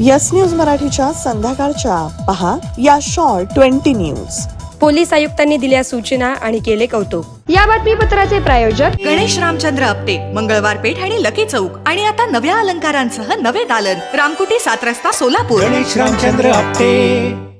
Yes news मराठीच्या संध्याकाळच्या. पहा या शॉर्ट ट्वेंटी न्यूज. पोलीस आयुक्तांनी दिल्या सूचना आणि केले कौतुक. या बातमीपत्राचे प्रायोजक गणेश रामचंद्र आपटे मंगळवार पेठ आणि लकी चौक. आणि आता नव्या अलंकारांसह नवे दालन. रामकुटी सात रस्ता सोलापूर. गणेश रामचंद्र आपटे.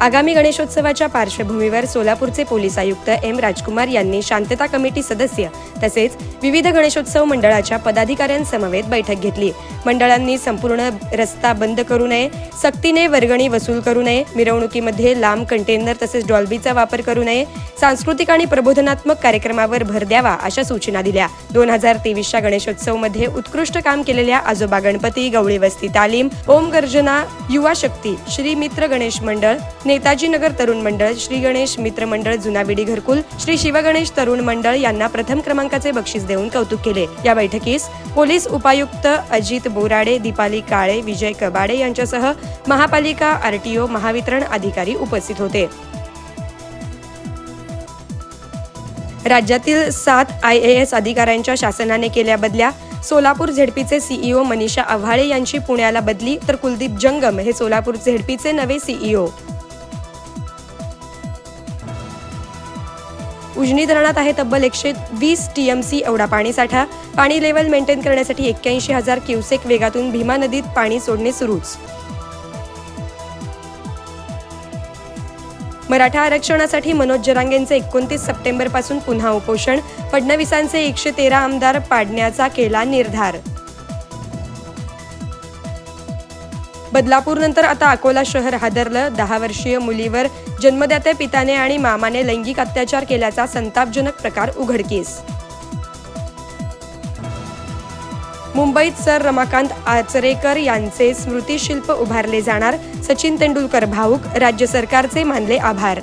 आगामी गणेशोत्सवाच्या पार्श्वभूमीवर सोलापूरचे पोलीस आयुक्त एम राजकुमार यांनी शांतता कमिटी सदस्य तसेच विविध गणेशोत्सव मंडळाच्या पदाधिकाऱ्यांसमवेत बैठक घेतली. मंडळांनी संपूर्ण रस्ता बंद करू नये सक्तीने वर्गणी वसूल करू नये मिरवणुकीमध्ये लांब कंटेनर तसेच डॉल्बीचा वापर करू नये सांस्कृतिक आणि प्रबोधनात्मक कार्यक्रमावर भर द्यावा अशा सूचना दिल्या. दोन हजार तेवीसच्या गणेशोत्सवमध्ये उत्कृष्ट काम केलेल्या आजोबा गणपती गवळी वस्ती तालीम ओम गर्जना युवा शक्ती श्री मित्र गणेश मंडळ नेताजी नगर तरुण मंडळ श्री गणेश मित्र मंडळ जुनाबिडी घरकुल श्री शिवगणेश तरुण मंडळ यांना प्रथम क्रमांकाचे बक्षीस देऊन कौतुक केले. या बैठकीस पोलीस उपायुक्त अजित बोराडे दीपाली काळे विजय कबाडे यांच्यासह महापालिका आरटीओ महावितरण अधिकारी उपस्थित होते. राज्यातील सात आय ए एस अधिकाऱ्यांच्या शासनाने केल्या बदल्या सोलापूर झेडपीचे सीईओ मनीषा आव्हाळे यांची पुण्याला बदली तर कुलदीप जंगम हे सोलापूर झेडपीचे नवे सीईओ उजनी धरणात आहे तब्बल एकशे वीस टीएमसी एवढा पाणीसाठा पाणी लेवल मेंटेन करण्यासाठी एक्क्याऐंशी हजार क्युसेक वेगातून भीमा नदीत पाणी सोडणे सुरूच. मराठा आरक्षणासाठी मनोज जरांगेंचे एकोणतीस सप्टेंबरपासून पुन्हा उपोषण. फडणवीसांचे एकशे तेरा आमदार पाडण्याचा केला निर्धार. बदलापूरनंतर आता अकोला शहर हादरलं. दहा वर्षीय मुलीवर जन्मदात्या पिताने आणि मामाने लैंगिक अत्याचार केल्याचा संतापजनक प्रकार उघडकीस. मुंबईत सर रमाकांत आचरेकर यांचे स्मृतिशिल्प उभारले जाणार. सचिन तेंडुलकर भाऊक राज्य सरकारचे मानले आभार.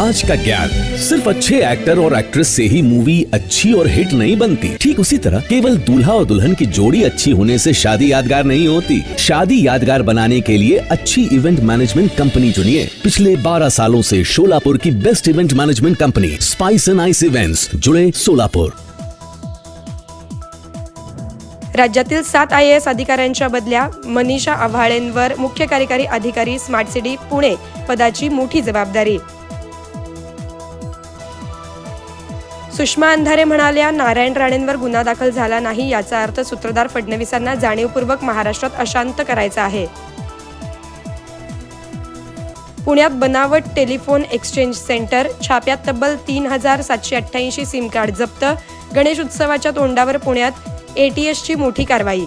आज का ज्ञान सिर्फ़ अच्छे एक्टर और एक्ट्रेस से ही मूवी अच्छी और हिट नहीं बनती। ठीक उसी तरह केवल दूल्हा और दुल्हन की जोड़ी अच्छी होने से शादी यादगार नहीं होती। शादी यादगार बनाने के लिए अच्छी इवेंट मैनेजमेंट कंपनी चुनिए। पिछले 12 सालों से शोलापुर की best event management company Spice and Ice events जुड़े सोलापुर राज्यातील सात आय एस अधिकाऱ्यांच्या बदल्या मनीषा आव्हाळेंवर मुख्य कार्यकारी अधिकारी स्मार्ट सिटी पुणे पदाची मोठी जबाबदारी. सुषमा अंधारे म्हणाल्या नारायण राणेंवर गुन्हा दाखल झाला नाही याचा अर्थ सूत्रधार फडणवीसांना जाणीवपूर्वक महाराष्ट्रात अशांत करायचा आहे. पुण्यात बनावट टेलिफोन एक्सचेंज सेंटर छाप्यात तब्बल तीन हजार सातशे अठ्ठ्याऐंशी सिम कार्ड जप्त गणेश उत्सवाच्या तोंडावर पुण्यात एटीएसची मोठी कारवाई.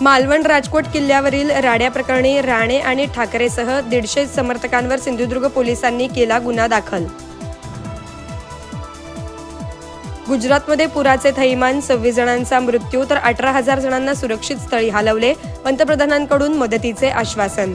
मालवण राजकोट किल्ल्यावरील राड्या प्रकरणी राणे आणि ठाकरेसह दीडशे समर्थकांवर सिंधुदुर्ग पोलिसांनी केला गुन्हा दाखल. गुजरातमध्ये पुराचे थैमान सव्वीस जणांचा मृत्यू तर अठरा हजार जणांना सुरक्षित स्थळी हलवले पंतप्रधानांकडून मदतीचे आश्वासन.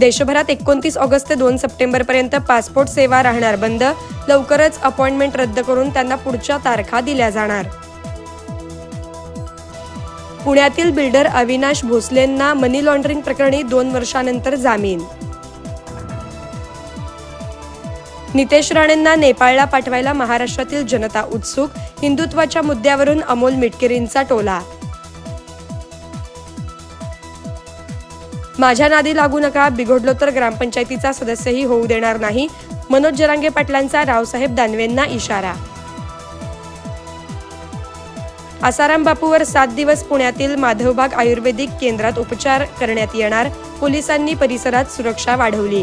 देशभरात एकोणतीस ऑगस्ट ते दोन सप्टेंबर पर्यंत पासपोर्ट सेवा राहणार बंद. लवकरच अपॉइंटमेंट रद्द करून त्यांना पुढच्या तारखा दिल्या जाणार. पुण्यातील बिल्डर अविनाश भोसलेंना मनी लॉन्ड्रिंग प्रकरणी दोन वर्षानंतर जामीन. नितेश राणेंना नेपाळला पाठवायला महाराष्ट्रातील जनता उत्सुक हिंदुत्वाच्या मुद्द्यावरून अमोल मिटकरींचा टोला माझ्या नादी लागू नका बिघडलो तर ग्रामपंचायतीचा सदस्यही होऊ देणार नाही. मनोज जरांगे पाटलांचा रावसाहेब दानवेंना इशारा. आसाराम बापूवर सात दिवस पुण्यातील माधवबाग आयुर्वेदिक केंद्रात उपचार करण्यात येणार. पोलिसांनी परिसरात सुरक्षा वाढवली.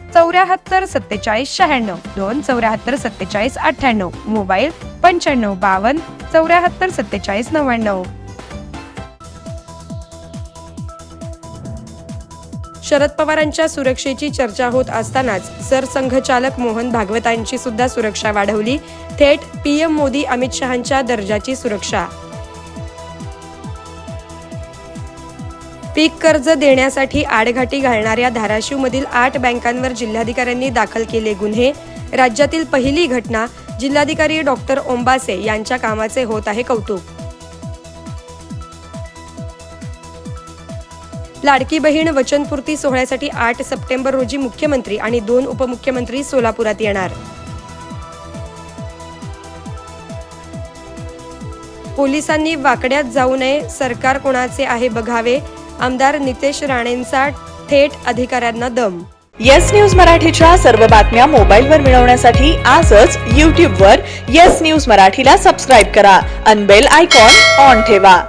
चौऱ्याहत्तर सत्तेचाळीस शहाण्णव. दोन चौऱ्याहत्तर सत्तेचाळीस अठ्ठ्याण्णव. मोबाईल पंच्याण्णव बावन्न चौऱ्याहत्तर सत्तेचाळीस नव्याण्णव. शरद पवारांच्या सुरक्षेची चर्चा होत असतानाच सरसंघचालक मोहन भागवतांची सुद्धा सुरक्षा वाढवली. थेट पीएम मोदी अमित शहांच्या दर्जाची सुरक्षा. पीक कर्ज देण्यासाठी आडघाटी घालणाऱ्या धाराशिवमधील आठ बँकांवर जिल्हाधिकाऱ्यांनी दाखल केले गुन्हे. राज्यातील पहिली घटना जिल्हाधिकारी डॉक्टर ओंबासे यांच्या कामाचे होत आहे कौतुक. लाडकी बहीण वचनपूर्ती सोहळ्यासाठी आठ सप्टेंबर रोजी मुख्यमंत्री आणि दोन उपमुख्यमंत्री सोलापुरात येणार. पोलिसांनी वाकड्यात जाऊ नये सरकार कोणाचे आहे बघावे आमदार नितेश राणेंचा थेट अधिकाऱ्यांना दम. येस न्यूज मराठीच्या सर्व बातम्या मोबाईलवर मिळवण्यासाठी आजच यूट्यूबवर येस न्यूज मराठीला सबस्क्राईब करा. अनबेल आयकॉन ऑन ठेवा.